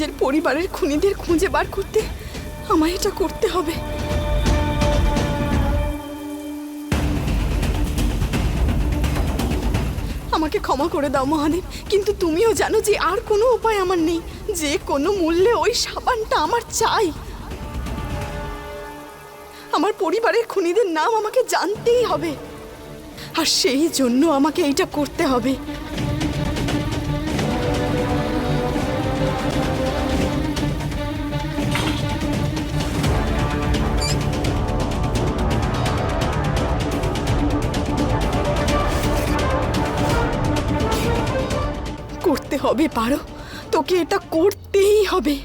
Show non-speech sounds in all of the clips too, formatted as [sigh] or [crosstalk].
নিজের পরিবারের খুনিদের খুঁজে বার করতে আমায় এটা করতে হবে। আমাকে ক্ষমা করে দাও মহাদেব, কিন্তু তুমিও জানো যে আর কোনো উপায় আমার নেই। যে কোনো মূল্যে ওই সাবানটা আমার চাই। আমার পরিবারের খুনিদের নাম আমাকে জানতেই হবে। আর সেই জন্য আমাকে এইটা করতে হবে। করতে হবে পারো। তোকে এটা করতেই হবে।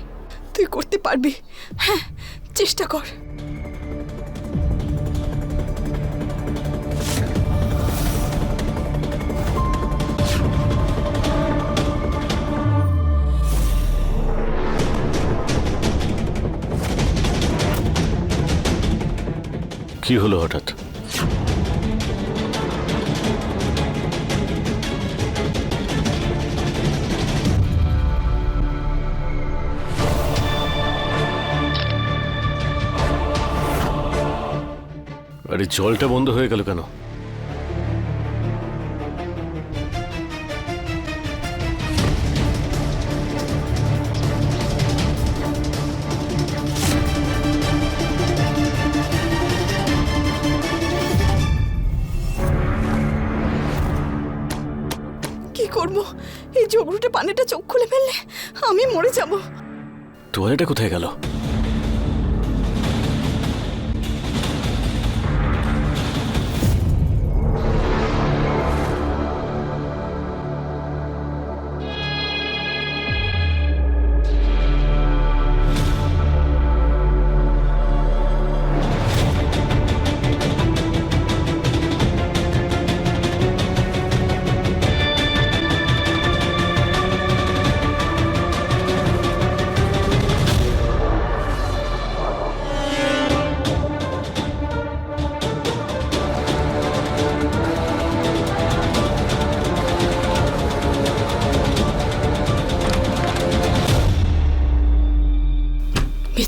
তুই করতে পারবি। হ্যাঁ চেষ্টা কর। কি হলো হঠাৎ? আরে জলটা বন্ধ হয়ে গেল কেন? তোয়ালেটা কোথায় গেল?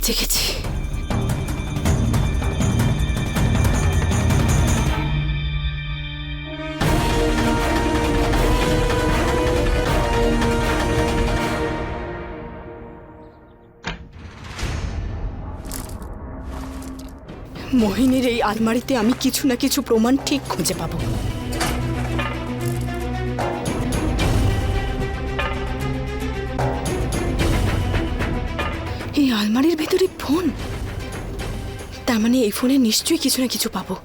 বেঁচে গেছি মোহিনীর এই আলমারিতে আমি কিছু না কিছু প্রমাণ ঠিক খুঁজে পাবো। মানে এই ফোনে নিশ্চয়ই কিছু না কিছু পাবো।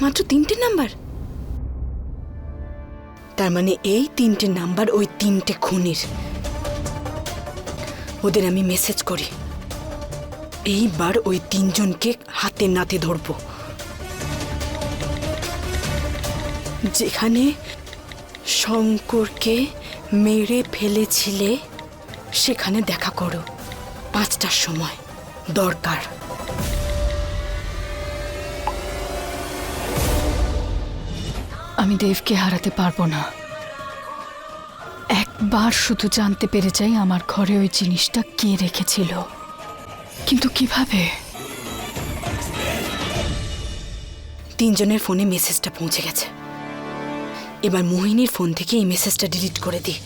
মাত্র তিনটে নাম্বার। তার মানে এই তিনটে নাম্বার ওই তিনটে খুনির। ওদের আমি মেসেজ করি। এইবার ওই তিনজনকে হাতে নাতে ধরবো। যেখানে শঙ্করকে মেরে ফেলেছিলে, সেখানে দেখা করো। পাঁচটার সময়। দরকার। আমি দেবকে হারাতে পারব না। একবার শুধু জানতে পেরে যাই আমার ঘরে ওই জিনিসটা কে রেখেছিল। কিন্তু কীভাবে? তিনজনের ফোনে মেসেজটা পৌঁছে গেছে। এবার মোহিনীর ফোন থেকে এই মেসেজটা ডিলিট করে দিই।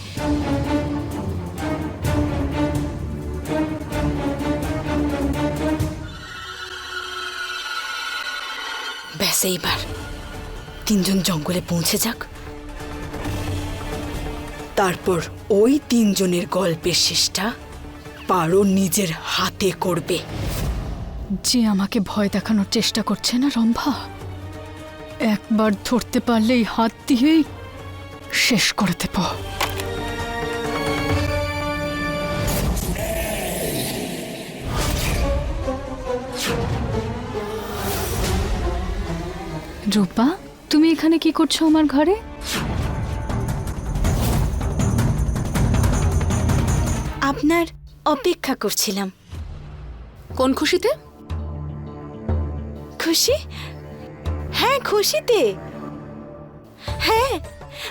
ব্যাস, এইবার। তিনজন জঙ্গলে পৌঁছে যাক। তারপর ওই তিনজনের গল্পের শেষটা পারো নিজের হাতে করবে। যে আমাকে ভয় দেখানোর চেষ্টা করছে না, রম্ভা? একবার ধরতে পারলেই হাত দিয়েই শেষ করে দেব। রূপা? তুমি এখানে কি করছ আমার ঘরে? আপনার অপেক্ষা করছিলাম। কোন খুশিতে? খুশি? হ্যাঁ খুশিতে। হ্যাঁ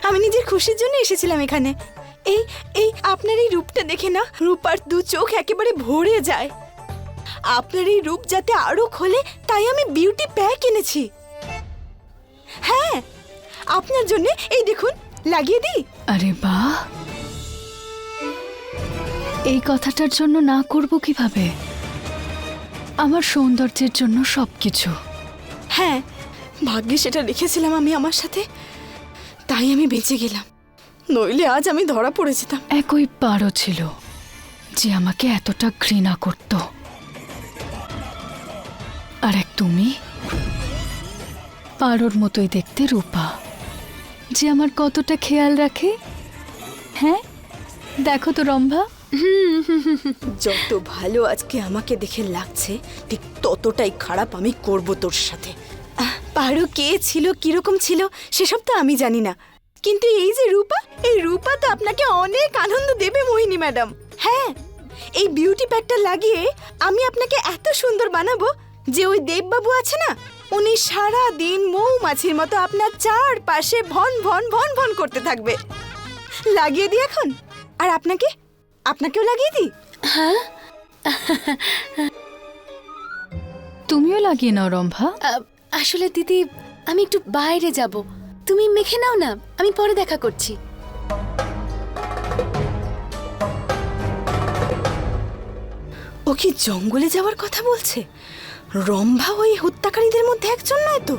আমি নিজের খুশির জন্য এসেছিলাম এখানে। এই এই আপনার এই রূপটা দেখে না রূপার দু চোখ একেবারে ভরে যায়। আপনার এই রূপ যাতে আরও খোলে তাই আমি বিউটি প্যাক এনেছি। হ্যাঁ আপনার জন্য এই দেখুন লাগিয়ে দিই। আরে বাহ এই কথাটার জন্য না করব কীভাবে? আমার সৌন্দর্যের জন্য সব কিছু হ্যাঁ ভাগ্যে সেটা রেখেছিলাম আমি আমার সাথে তাই আমি বেঁচে গেলাম। নইলে আজ আমি ধরা পড়ে যেতাম। একই পারও ছিল যে আমাকে এতটা ঘৃণা করত। আর এক তুমি? পারোর মতোই দেখতে রূপা। যে আমার কতটা খেয়াল রাখে? হ্যাঁ? দেখো তো রম্ভা। যত ভালো আজকে আমাকে দেখে লাগছে, ঠিক ততটাই খারাপ আমি করব তোর সাথে। পারো কে ছিল, কীরকম ছিল, সেসব তো আমি জানি না। কিন্তু এই যে রূপা, এই রূপা তো আপনাকে অনেক আনন্দ দেবে, মোহিনী ম্যাডাম। হ্যাঁ এই বিউটি প্যাকটা লাগিয়ে আমি আপনাকে এত সুন্দর বানাবো যে ওই দেববাবু আছে না উনি সারা দিন মৌমাছির মতো আপনার চারপাশে ভন ভন ভন ভন করতে থাকবে। লাগিয়ে দিই এখন। আর আপনাকে? আপনাকেও লাগিয়ে দিই? তুমিও লাগিয়ে নাও রম্ভা। আসলে দিদি আমি একটু বাইরে যাব। তুমি মেখে নাও না আমি পরে দেখা করছি। ও কি জঙ্গলে যাওয়ার কথা বলছে? রম্ভা ওই হত্যাকারীদের মধ্যে একজন নয় তো?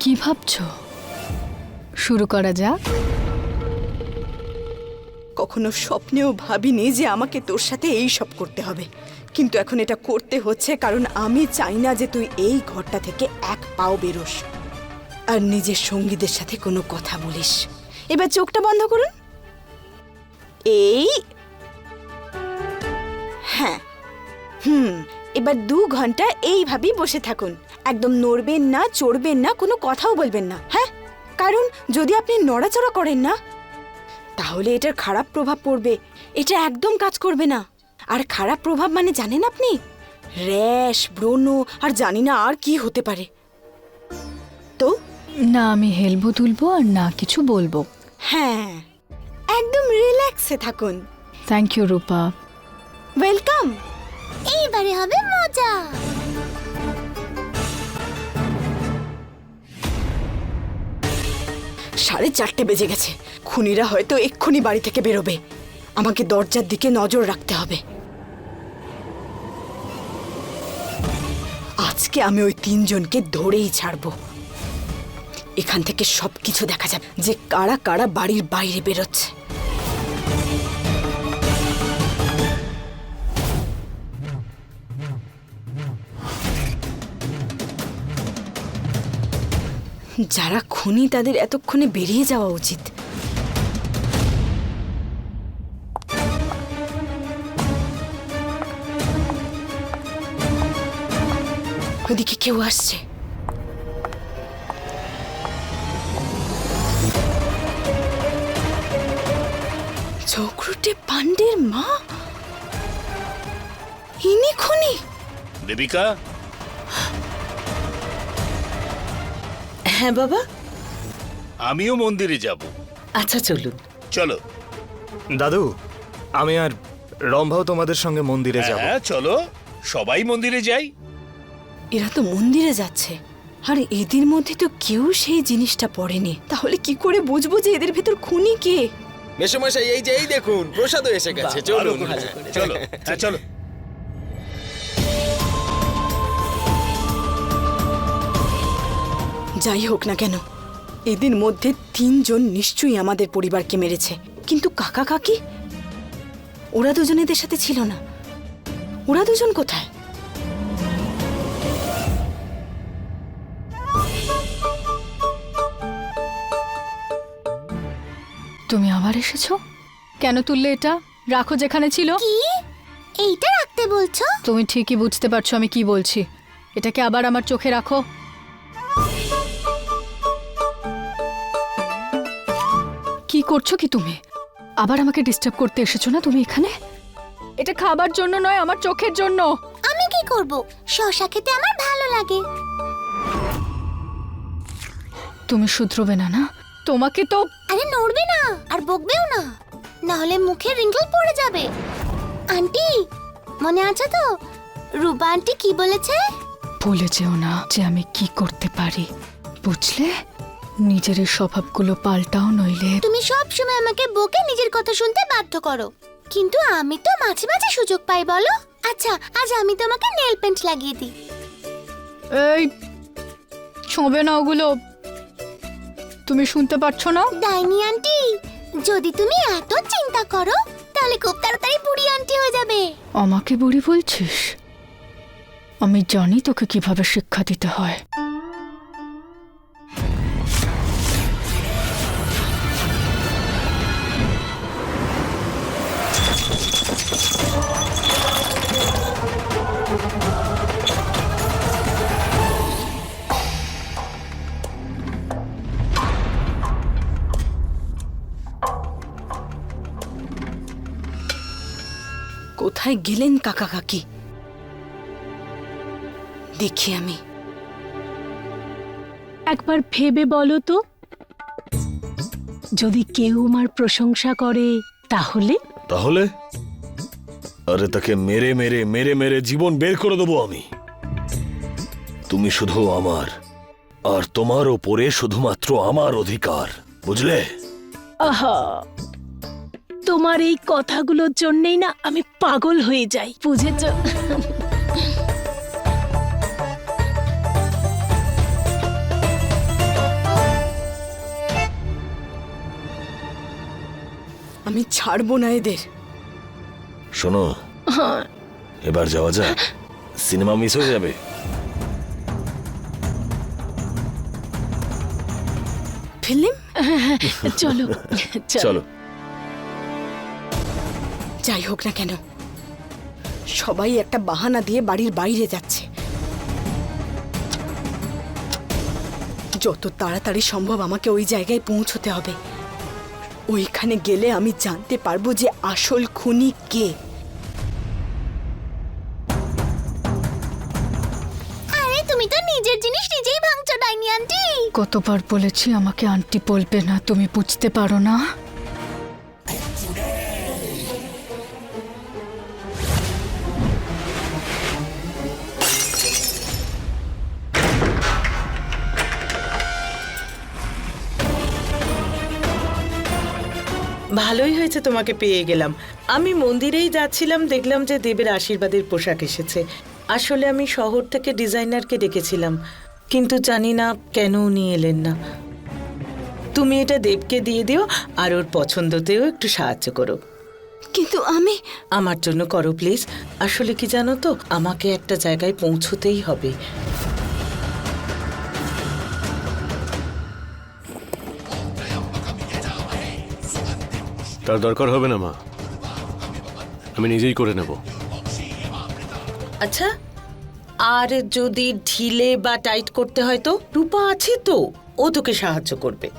কি ভাবছ? শুরু করা যাক। কখনো স্বপ্নেও ভাবিনি যে আমাকে তোর সাথে এই সব করতে হবে। কিন্তু এখন এটা করতে হচ্ছে কারণ আমি চাই না যে তুই এই ঘরটা থেকে এক পাও বেরোস। আর নিজের সঙ্গীদের সাথে কোনো কথা বলিস। এবার চোখটা বন্ধ করুন। এই। হ্যাঁ। হুম। এবার দু ঘণ্টা এইভাবেই বসে থাকুন। একদম নড়বেন না চড়বেন না কোনো কথাও বলবেন না হ্যাঁ? কারণ যদি আপনি নড়াচড়া করেন না তাহলে এটার খারাপ প্রভাব পড়বে। এটা একদম কাজ করবে না। আর খারাপ প্রভাব মানে জানেন আপনি? র্যাশ ব্রণ আর জানি না আর কি হতে পারে। তো? না আমি হেলবো তুলবো আর না কিছু বলব। হ্যাঁ একদম রিল্যাক্সে থাকুন। Thank you Rupa. ওয়েলকাম এইবারে হবে মজা। সাড়ে চারটে বেজে গেছে। খুনিরা হয়তো এক্ষুনি বাড়ি থেকে বেরোবে। আমাকে দরজার দিকে নজর রাখতে হবে। আজকে আমি ওই তিনজনকে ধরেই ছাড়বো। এখান থেকে সবকিছু দেখা যাবে যে কারা কারা বাড়ির বাইরে বেরোচ্ছে। যারা খুনি, তাদের এতক্ষণে বেরিয়ে যাওয়া উচিত। ওদিকে কেউ আসছে। চক্রটে পাণ্ডের মা? ইনি খুনি? দেবিকা? হ্যাঁ বাবা। আমিও মন্দিরে যাব। আচ্ছা চলুন। চলো। দাদু আমি আর রম্ভাও তোমাদের সঙ্গে মন্দিরে যাব। হ্যাঁ চলো। সবাই মন্দিরে যাই। এরা তো মন্দিরে যাচ্ছে। আর এদের মধ্যে তো কেউ সেই জিনিসটা পড়েনি। তাহলে কি করে বুঝব যে এদের ভেতর খুনি কে? মেসমশাই এই যে এই দেখুন প্রসাদও এসে গেছে। চলুন। হ্যাঁ। চলো। হ্যাঁ চলো। যাই হোক না কেন এদের মধ্যে তিনজন নিশ্চয়ই আমাদের পরিবারকে মেরেছে। কিন্তু কাকা কাকি? ওরা দুজন এদের সাথে ছিল না। ওরা দুজন কোথায়? তুমি আবার এসেছ? কেন তুললে এটা? রাখো যেখানে ছিল। কি? এইটা রাখতে বলছো? তুমি ঠিকই বুঝতে পারছ আমি কি বলছি। এটাকে আবার আমার চোখে রাখো। করছ কি তুমি? আবার আমাকে ডিস্টার্ব করতে এসেছ না তুমি এখানে? এটা খাবার জন্য নয় আমার চোখের জন্য। আমি কি করব? শশা খেতে আমার ভালো লাগে। তুমি শুধরোবে না না? তোমাকে তো আরে নড়বে না আর বকবেও না। না হলে মুখে রিঙ্কল পড়ে যাবে। আন্টি মনে আছে তো? রূপা আন্টি কি বলেছে? ভুলে যেও না যে আমি কি করতে পারি। বুঝলে? নিজের এই স্বভাবগুলো পাল্টাও নইলে। তুমি সব সময় আমাকে বকে নিজের কথা শুনতে বাধ্য করো। কিন্তু আমি তো মাঝে মাঝে সুযোগ পাই বলো? আচ্ছা আজ আমি তোমাকে নেল পেন্ট লাগিয়ে দিই। এই ছোঁবে না ওগুলো। তুমি শুনতে পাচ্ছ না? ডাইনি আন্টি যদি তুমি এত চিন্তা করো তাহলে খুব তাড়াতাড়ি বুড়ি আন্টি হয়ে যাবে। আমাকে বুড়ি বলছিস? আমি জানি তোকে কীভাবে শিক্ষা দিতে হয়। কোথায় গেলেন কাকা কাকি। দেখি আমি। একবার ভেবে বলো তো। যদি কেউ আমার প্রশংসা করে তাহলে? তাহলে? আরে তাকে মেরে মেরে মেরে মেরে জীবন বের করে দেবো আমি। তুমি শুধু আমার আর তোমার ওপরে শুধুমাত্র আমার অধিকার বুঝলে? আহা! তোমার এই কথাগুলোর জন্যই না আমি পাগল হয়ে যাই বুঝেছ? আমি ছাড়বো না এদের। শোনো এবার যাওয়া যাক। সিনেমা মিস হয়ে যাবে। ফিল্ম? [laughs] চলো। চলো। যাই হোক না কেন সবাই একটা বাহানা দিয়ে বাড়ির বাইরে যাচ্ছে। যত তাড়াতাড়ি সম্ভব আমাকে ওই জায়গায় পৌঁছতে হবে। ওইখানে গেলে আমি জানতে পারব যে আসল খুনি কে। আরে তুমি তো নিজের জিনিস নিজেই ভাঙছো ডাইনি আন্টি। কতবার বলেছি আমাকে আন্টি বলবে না তুমি বুঝতে পারো না? ভালোই হয়েছে তোমাকে পেয়ে গেলাম। আমি মন্দিরেই যাচ্ছিলাম দেখলাম যে দেবের আশীর্বাদের পোশাক এসেছে। আসলে আমি শহর থেকে ডিজাইনারকে ডেকেছিলাম কিন্তু জানি না কেন উনি এলেন না। তুমি এটা দেবকে দিয়ে দিও আর ওর পছন্দতেও একটু সাহায্য করো। কিন্তু আমি আমার জন্য করো প্লিজ। আসলে কি জানো তো আমাকে একটা জায়গায় পৌঁছতেই হবে। তার দরকার হবে না, মা। আমি নিজেই করে নেব। আচ্ছা আর যদি ঢিলে বা টাইট করতে হয় তো? রূপা আছে তো, ও তোকে সাহায্য করবে।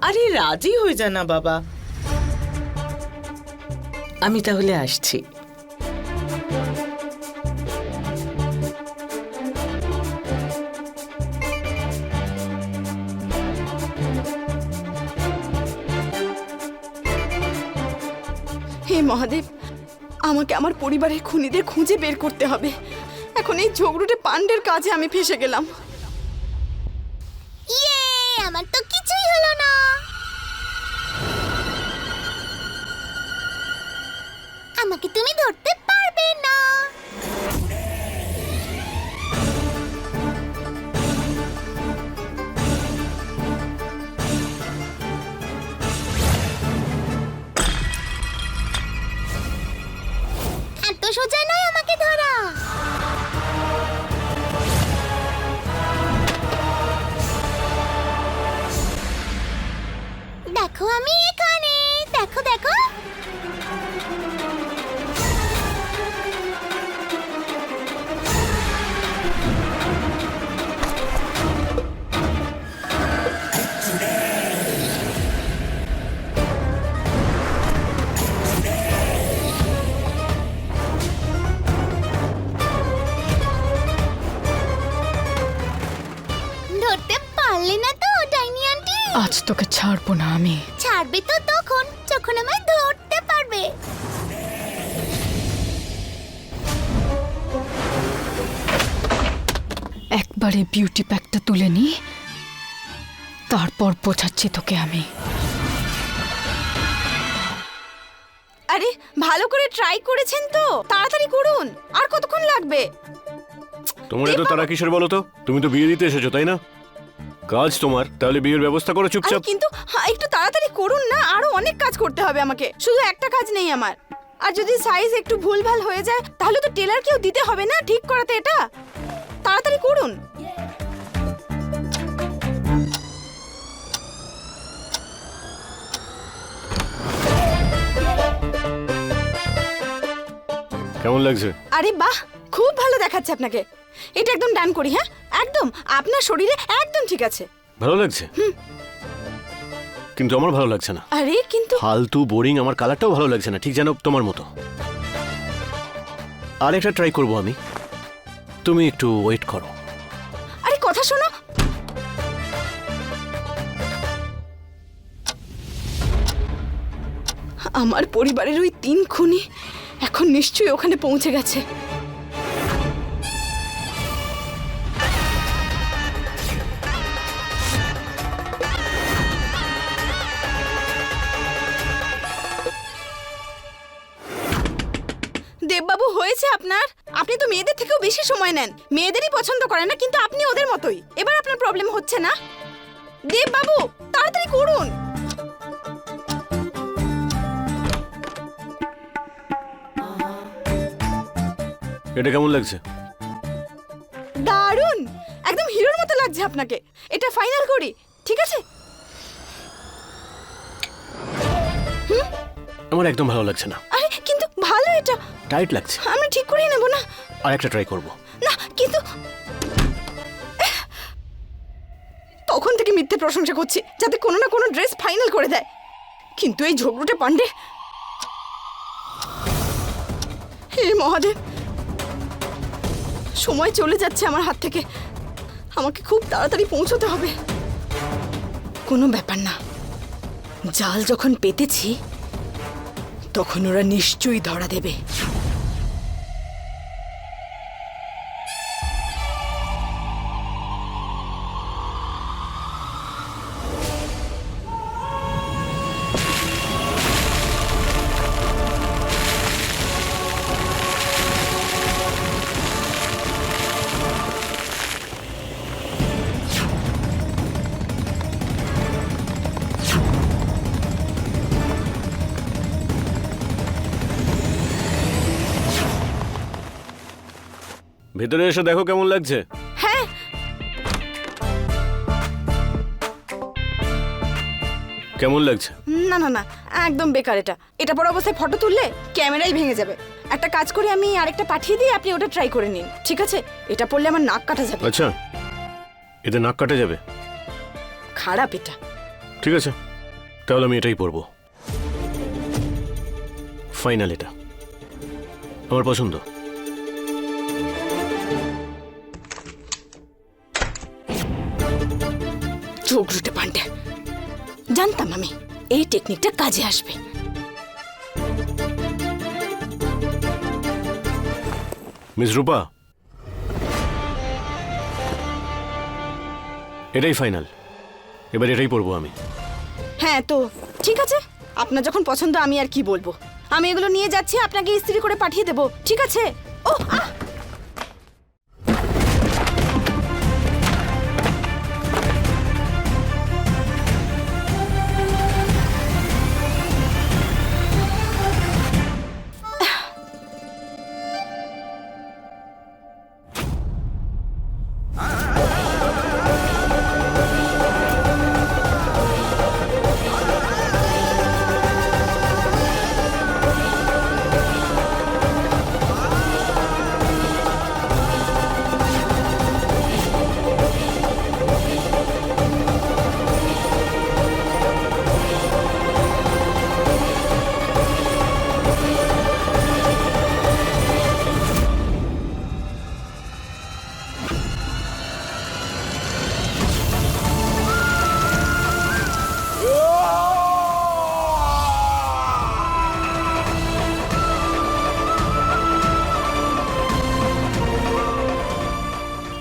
আরে রাজি হয়ে যা না, বাবা। আমি তাহলে আসছি। মহাদেব, আমাকে আমার পরিবারের খুনিদের খুঁজে বের করতে হবে। এখন এই ঝগড়ুটে পাণ্ডের কাজে আমি ফেসে গেলাম। ইয়ে আমার তো কিছুই হলো না। আমাকে তুমি ধরতে এত তোকে ছাড়বো না আমি। ছাড়বে তো তখন যখন আমায় ধরতে পারবে। একবারে বিউটি প্যাকটা তুলে নি তারপর বোঝাচ্ছি তোকে আমি। আরে ভালো করে ট্রাই করেছেন তো? তাড়াতাড়ি করুন আর কতক্ষণ লাগবে? তোমার এত তারা কিসের বলো তো তুমি তো বিয়ে দিতে এসেছ তাই না? কাজ তোমার। তাহলে বিয়ের ব্যবস্থা করো আরে চুপচাপ। কিন্তু হ্যাঁ, একটু তাড়াতাড়ি করুন না আরও অনেক কাজ করতে হবে আমাকে। শুধু একটা কাজ নেই আমার। আর যদি সাইজ একটু ভুলভাল হয়ে যায় তাহলে তো টেলার কেউ দিতে হবে না ঠিক করাতে এটা? তাড়াতাড়ি করুন। কেমন লাগছে? আরে বাহ খুব ভালো দেখাচ্ছে আপনাকে। এটা একদম ডান করি হ্যাঁ? একদম আপনার শরীরে একদম ঠিক আছে। ভালো লাগছে? কিন্তু আমার ভালো লাগছে না। আরে কিন্তু ফালতু বোরিং আমার কালারটাও ভালো লাগছে না ঠিক যেন তোমার মতো। আর একটা ট্রাই করব আমি। তুমি একটু ওয়েট করো। আরে কথা শোনো। আমার পরিবারের ওই তিন খুনি এখন নিশ্চয়ই ওখানে পৌঁছে গেছে। বেশি সময় নেন। মেয়েদেরই পছন্দ করেন না কিন্তু আপনি ওদের মতোই। এবার আপনার প্রবলেম হচ্ছে না। দেববাবু তাড়াতাড়ি করুন। এটা কেমন লাগছে? দারুণ! একদম হিরোর মতো লাগছে আপনাকে। এটা ফাইনাল করি ঠিক আছে? আমার একদম ভালো লাগছে না। আরে কিন্তু ভালো এটা। টাইট লাগছে। আমি ঠিক করিয়ে নেব না। আর একটা ট্রাই করব। না, কিন্তু তখন থেকে মিথ্যে প্রশংসা করছি, যাতে কোনো না কোনো ড্রেস ফাইনাল করে দেয়। কিন্তু এই ঝগড়ুটে পান্ডে হে মহাদেব! সময় চলে যাচ্ছে আমার হাত থেকে। আমাকে খুব তাড়াতাড়ি পৌঁছতে হবে। কোনো ব্যাপার না। জাল যখন পেতেছি, তখন ওরা নিশ্চয়ই ধরা দেবে। ভেতরে এসে দেখো কেমন লাগছে। হ্যাঁ। কেমন লাগছে? না না না একদম বেকার এটা। এটা পর অবস্থায় ফটো তুললে ক্যামেরাই ভেঙে যাবে। একটা কাজ করে আমি আরেকটা পাঠিয়ে দিই আপনি ওটা ট্রাই করে নিন ঠিক আছে? এটা পড়লে আমার নাক কাটা যাবে। আচ্ছা এতে নাক কাটা যাবে? খারাপ এটা। ঠিক আছে তাহলে আমি এটাই পরবো ফাইনাল এটা। আমার পছন্দ। চোখ রুটে পান্ডে জানতাম আমি এই টেকনিকটা কাজে আসবে। মিস রূপা। এটাই ফাইনাল। এবার এটাই পরবো আমি। হ্যাঁ তো ঠিক আছে। আপনার যখন পছন্দ আমি আর কি বলব? আমি এগুলো নিয়ে যাচ্ছি আপনাকে ইস্ত্রি করে পাঠিয়ে দেবো ঠিক আছে?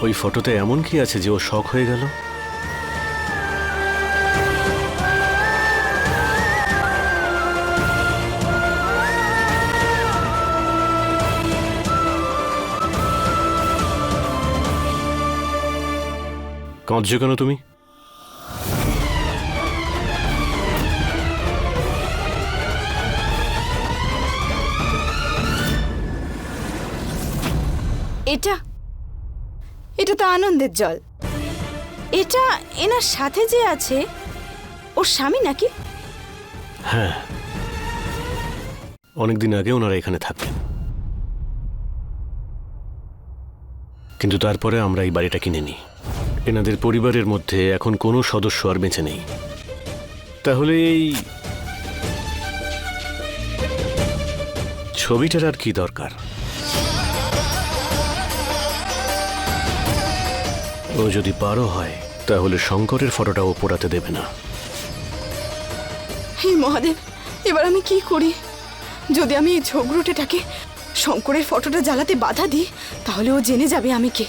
ওই ফটোতে এমন কি আছে যে ও শখ হয়ে গেল? কাঁদছো কেন তুমি? আনন্দের জল। এটা এনার সাথে যে আছে, ওর স্বামী নাকি? হ্যাঁ। অনেকদিন আগে ওনারা এখানে থাকতেন। কিন্তু তারপরে আমরা এই বাড়িটা কিনে নিই। এনাদের পরিবারের মধ্যে এখন কোনো সদস্য আর বেঁচে নেই। তাহলে এই ছবিটার আর কি দরকার? ও যদি পারো হয়, তাহলে শঙ্করের ফটোটা ও পোড়াতে দেবে না। হে মহাদেব, এবার আমি কি করি? যদি আমি এই ঝগড়ুটেটাকে শঙ্করের ফটোটা জ্বালাতে বাধা দিই, তাহলে ও জেনে যাবে আমি কে।